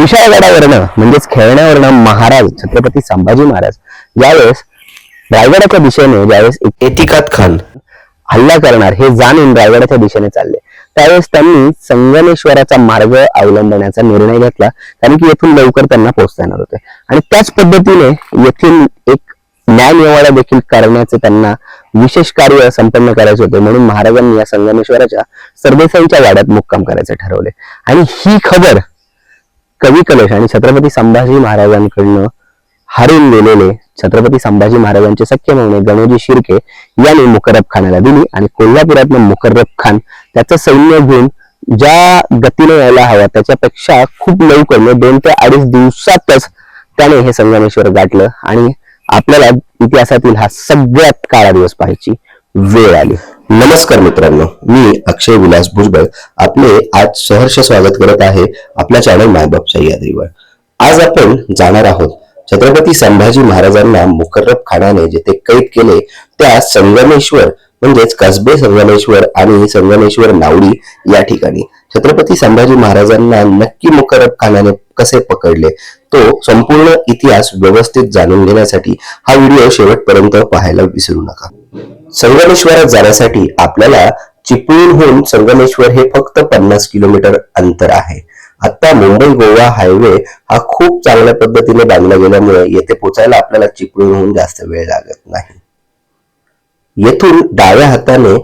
विशाळगडावरनं म्हणजेच खेळण्यावरनं महाराज छत्रपती संभाजी महाराज ज्यावेळेस रायगडाच्या दिशेने ज्यावेळेस एतिकात खान हल्ला करणार हे जाणून रायगडाच्या दिशेने चालले. त्यावेळेस त्यांनी संगमेश्वराचा मार्ग अवलंबण्याचा निर्णय घेतला कारण की येथून लवकर त्यांना पोहोचता येणार होते. आणि त्याच पद्धतीने येथील एक न्यायनिवाडा देखील करण्याचे त्यांना विशेष कार्य संपन्न करायचे होते म्हणून महाराजांनी या संगमेश्वराच्या सरदेसाईंच्या वाड्यात मुक्काम करायचे ठरवले. आणि ही खबर कवी कलश आणि छत्रपती संभाजी महाराजांकडनं हारून गेलेले छत्रपती संभाजी महाराजांचे सख्य मेवणे गणोजी शिर्के यांनी मुकरब खानाला दिली आणि कोल्हापुरातनं मुकरब खान त्याचं सैन्य घेऊन ज्या गतीने यायला हवा त्याच्यापेक्षा खूप लवकर दोन ते अडीच दिवसातच त्याने हे संगमेश्वर गाठलं आणि आपल्याला इतिहासातील हा सगळ्यात काळा दिवस पाहायची वेळ आली. नमस्कार मित्रांनो मी अक्षय विलास भुजबळ. आपले आज सहर्ष स्वागत करत आहे आपल्या चॅनल मायबापच्या यादीवर. आज आपण जाणार आहोत छत्रपती संभाजी महाराजांना मुकर्रब खानाने जेथे कैद केले त्या संगमेश्वर म्हणजेच कसबे संगमेश्वर आणि संगमेश्वर नावडी या ठिकाणी. छत्रपती संभाजी महाराजांना नक्की मुकर्रब खानाने कसे पकडले तो संपूर्ण इतिहास व्यवस्थित जाणून घेण्यासाठी हा व्हिडिओ शेवटपर्यंत पाहायला विसरू नका. संगमेश्वरात जाण्यासाठी आपल्याला चिपळूणहून संगमेश्वर हे फक्त पन्नास किलोमीटर अंतर आहे. आता मुंबई गोवा हायवे हा खूप चांगल्या पद्धतीने बांधला गेल्यामुळे येथे पोचायला आपल्याला चिपळूणहून जास्त वेळ लागत नाही. येथून डाव्या हाताने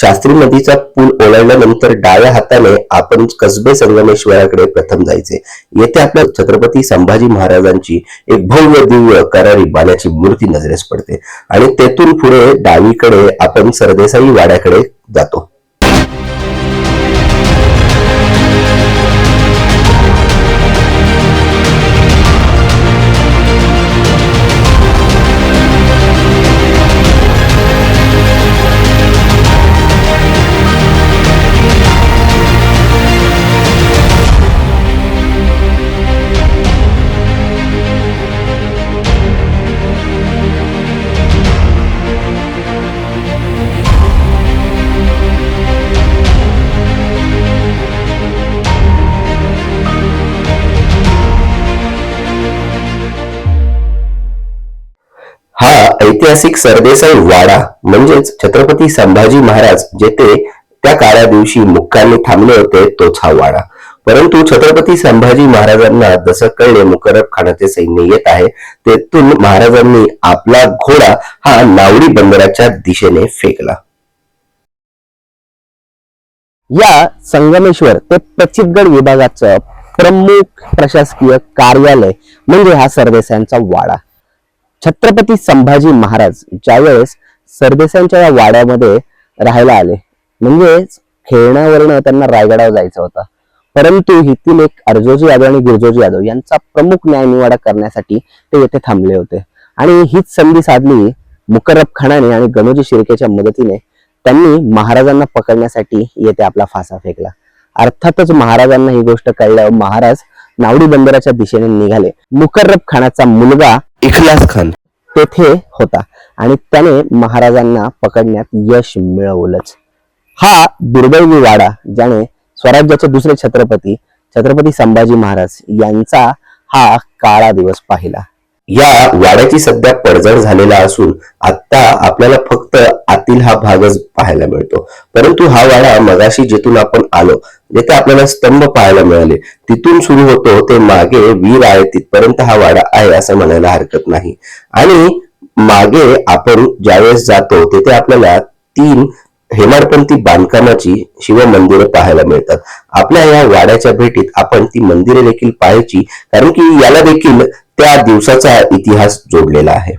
शास्त्री नदीचा पूल ओलांडल्यानंतर डाव्या हाताने आपण कसबे संगमेश्वराकडे प्रथम जायचे. येथे आपल्या छत्रपती संभाजी महाराजांची एक भव्य दिव्य करारी बाण्याची मूर्ती नजरेस पडते. आणि तेथून पुढे डावीकडे आपण सरदेसाई वाड्याकडे जातो. हा ऐतिहासिक सरदेसाई वाडा म्हणजेच छत्रपती संभाजी महाराज जेथे त्या काळ्या दिवशी मुक्कामी थांबले होते तोच हा वाडा. परंतु छत्रपती संभाजी महाराजांना जसं कळले मुकरब खानाचे सैन्य येत आहे तेथून महाराजांनी आपला घोडा हा नावडी बंदराच्या दिशेने फेकला. या संगमेश्वर ते प्रचितगड विभागाचं प्रमुख प्रशासकीय कार्यालय म्हणजे हा सरदेसांचा वाडा. छत्रपती संभाजी महाराज ज्यावेळेस सरदेसांच्या या वाड्यामध्ये राहायला आले म्हणजेच खेळण्यावरनं त्यांना रायगडावर जायचं होतं. परंतु हितील एक अर्जोजी यादव आणि गिरजोजी यादव यांचा प्रमुख न्यायनिवाडा करण्यासाठी ते येथे थांबले होते. आणि हीच संधी साधली मुकरब खानाने आणि गणोजी शिर्केच्या मदतीने त्यांनी महाराजांना पकडण्यासाठी येथे आपला फासा फेकला. अर्थातच महाराजांना ही गोष्ट कळल्यावर महाराज नावडी बंदराच्या दिशेने निघाले. मुकर्रब खानाचा मुलगा इखलास खान तेथे होता आणि त्याने महाराजांना पकडण्यात यश मिळवलंच. हा दुर्दैवी वाडा ज्याने स्वराज्याचे दुसरे छत्रपती छत्रपती संभाजी महाराज यांचा हा काळा दिवस पाहिला. या वाड्याची सध्या पडझड झालेला असून आता आपल्याला फक्त आतील हा भागच पाहायला मिळतो. परंतु हा वाडा मगाशी जिथून आपण आलो जिथे आपल्याला स्तंभ पाहायला मिळाले. तिथून सुरू होतो ते मागे वीर आहे तिथपर्यंत हा वाडा आहे असं म्हणायला हरकत नाही. आणि मागे आपण ज्यावेळेस जातो तिथे आपल्याला तीन हेमाडपंथी बांधकामाची शिव मंदिरं पाहायला मिळतात. आपल्या या वाड्याच्या भेटीत आपण ती मंदिरे देखील पाहायची कारण की याला देखील त्या दिवसाचा इतिहास जोडलेला आहे.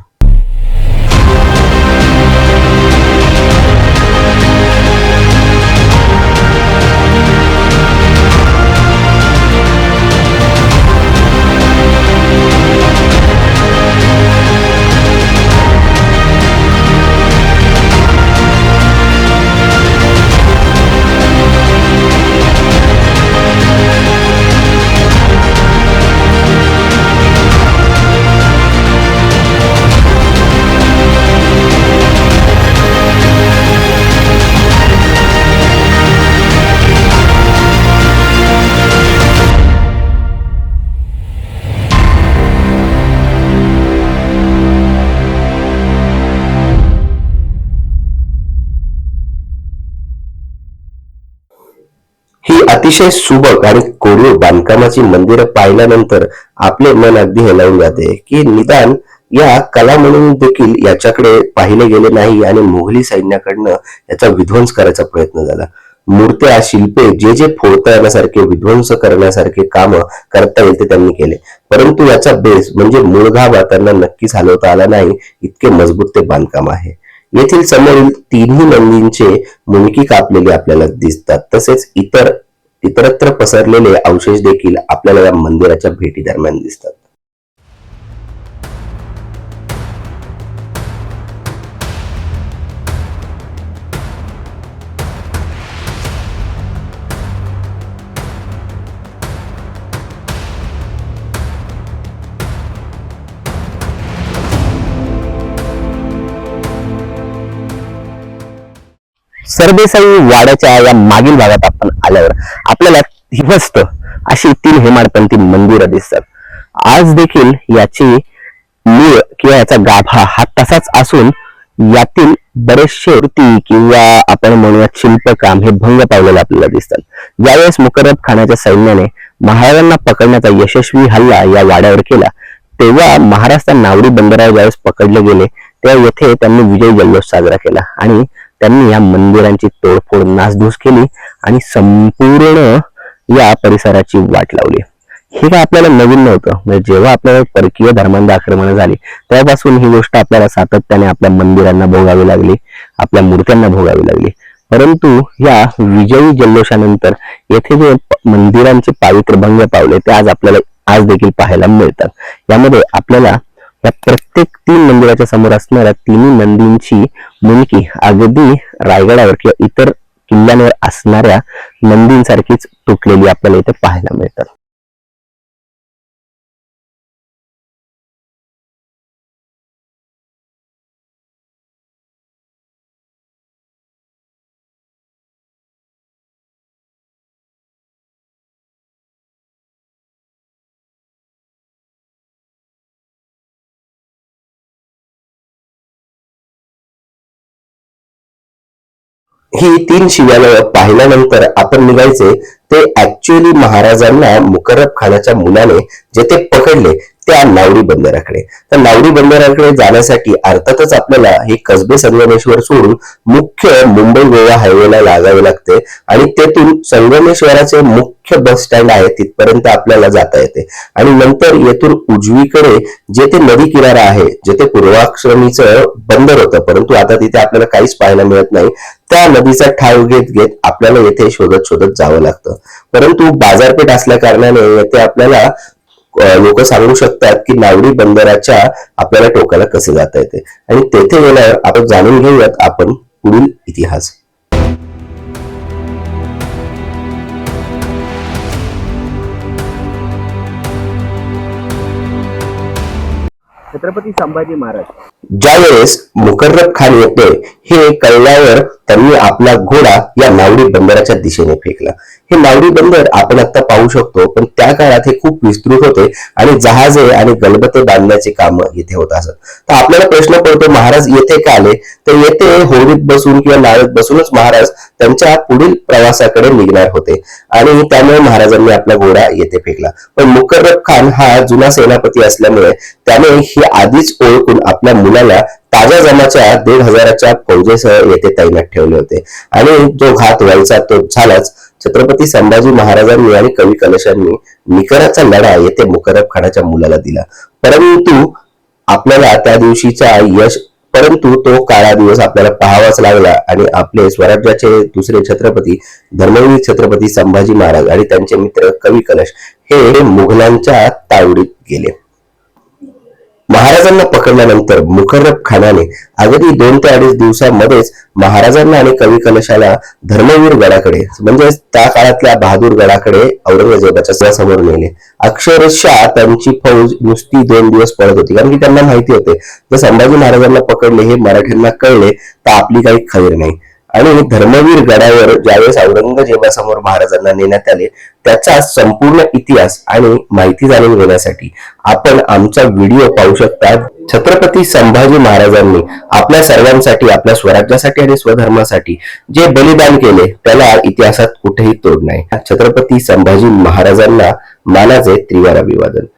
अतिशय सुबक आणि कोरीव बांधकामाची मंदिरं पाहिल्यानंतर आपले मन अगदी हेलावून जाते की निदान या कला म्हणून देखील याच्याकडे पाहिले गेले नाही आणि मुघली सैन्याकडनं याचा विध्वंस करायचा प्रयत्न झाला. मूर्त्या शिल्पे जे जे फोडता येण्यासारखे विध्वंस करण्यासारखे काम करता येईल ते त्यांनी केले. परंतु याचा बेस म्हणजे मूळ त्यांना नक्कीच हलवता आला नाही इतके मजबूत ते बांधकाम आहे. येथील समोरील तिन्ही नंदींचे मुलकी कापलेले आपल्याला दिसतात. तसेच इतर इतरत्र पसरलेले अवशेष देखील आपल्याला या मंदिराच्या भेटी दरम्यान दिसतात. सरदेसाई वाड्याच्या या मागील भागात आपण आल्यावर आपल्याला हिमस्त अशी तीन हेमाडपंथी मंदिरं दिसतात. आज देखील याची मूळ किंवा याचा गाभा हा तसाच असून यातील बरेचसे वृत्ती किंवा आपण म्हणूया शिल्पकाम हे भंग पावलेले आपल्याला दिसतात. ज्यावेळेस मुकरब खानाच्या सैन्याने महाराजांना पकडण्याचा यशस्वी हल्ला या वाड्यावर केला तेव्हा महाराष्ट्र नावडी बंदरावर ज्यावेळेस पकडले गेले तेव्हा येथे त्यांनी विजय जल्लोष साजरा केला आणि त्यांनी या मंदिरांची तोडफोड नासधूस केली आणि संपूर्ण या परिसराची वाट लावली. हे काय आपल्याला नवीन नव्हतं. म्हणजे जेव्हा आपल्याला परकीय धर्मांध आक्रमण झाली तेव्हापासून ही गोष्ट आपल्याला सातत्याने आपल्या मंदिरांना भोगावी लागली आपल्या मूर्त्यांना भोगावी लागली. परंतु या विजयी जल्लोषानंतर येथे जे मंदिरांचे पावित्र्य भंग पावले ते आज आपल्याला आज देखील पाहायला मिळतात. यामध्ये आपल्याला या प्रत्येक तीन मंदिराच्या समोर असणाऱ्या तिन्ही नंदींची मुंडकी अगदी रायगडावर किंवा इतर किल्ल्यांवर असणाऱ्या नंदींसारखीच तुटलेली आपल्याला इथे पाहायला मिळतात. ही तीन शिवालय पाहिल्यानंतर आपण निघायचे ते ऍक्च्युअली महाराजांना मुकरब खानाच्या मुलाने जे ते पकडले त्या नावडी बंदराकडे. तर नावडी बंदराकडे जाण्यासाठी अर्थातच आपल्याला हे कसबे संगमेश्वर सोडून मुख्य मुंबई गोवा हायवेला लागावे लागते आणि तेथून संगमेश्वराचे मुख्य बस स्टँड आहे तिथपर्यंत आपल्याला जाता येते. आणि नंतर येथून उजवीकडे जेथे नदी किनारा आहे जेथे पूर्वाश्रमीचं बंदर होतं परंतु आता तिथे आपल्याला काहीच पाहायला मिळत नाही त्या नदीचा ठाव घेत घेत आपल्याला येथे शोधत शोधत जावं लागतं. परंतु बाजारपेठ असल्या कारणाने येथे आपल्याला लोक सांगू शकतात की नावडी बंदराच्या आपल्याला टोकाला कसे जाता येते. आणि तेथे गेल्यावर आपण जाणून घेऊयात आपण पुढील इतिहास. छत्रपती संभाजी महाराज. ज्यावेळेस मुकर्रब खान येते हे कळल्यावर त्यांनी आपला घोडा या नावडी बंदराच्या दिशेने फेकला. हे नावडी बंदर आपण आता पाहू शकतो पण त्या काळात हे खूप विस्तृत होते आणि जहाजे आणि गलबते बांधण्याचे काम येथे होत असत. तर आपल्याला प्रश्न पडतो महाराज येथे का आले? तर येथे होडीत बसून किंवा नाळत बसूनच महाराज त्यांच्या पुढील प्रवासाकडे निघणार होते. आणि त्यामुळे महाराजांनी आपला घोडा येथे फेकला. पण मुकर्रब खान हा जुना सेनापती असल्यामुळे त्याने ही आधीच ओळखून आपल्या मुलाला ताज्या जमाच्या दीड हजाराच्या फौजेसह येथे तैनात ठेवले होते. आणि जो घात व्हायचा तो झालाच छत्रपती संभाजी महाराजांनी आणि कवी कलशांनी निकराचा लढा येथे मुकरब खानाच्या मुलाला दिला. परंतु आपल्याला त्या दिवशीचा यश परंतु तो काळा दिवस आपल्याला पाहावाच लागला आणि आपले स्वराज्याचे दुसरे छत्रपती धर्मवीर छत्रपती संभाजी महाराज आणि त्यांचे मित्र कवी कलश हे मुघलांच्या तावडीत गेले. महाराजांना पकडल्यानंतर मुखर्रब खानाने अगदी दोन ते अडीच दिवसामध्येच महाराजांना आणि कवी कलशाला धर्मवीर गडाकडे म्हणजे त्या काळातल्या बहादूर गडाकडे औरंगजेबाच्या समोर नेले. अक्षरशः त्यांची फौज नुसती दोन दिवस पळत होती कारण की त्यांना माहिती होते जर संभाजी महाराजांना पकडले हे मराठ्यांना कळले तर आपली काही खैर नाही. आणि धर्मवीर गडावर ज्यावेळेस औरंगजेबासमोर महाराजांना नेण्यात आले त्याचा संपूर्ण इतिहास आणि माहिती जाणून घेण्यासाठी आपण आमचा व्हिडिओ पाहू शकता. छत्रपती संभाजी महाराजांनी आपल्या सर्वांसाठी आपल्या स्वराज्यासाठी आणि स्वधर्मासाठी जे बलिदान केले त्याला इतिहासात कुठेही तोड नाही. छत्रपती संभाजी महाराजांना मानाचे त्रिवार अभिवादन.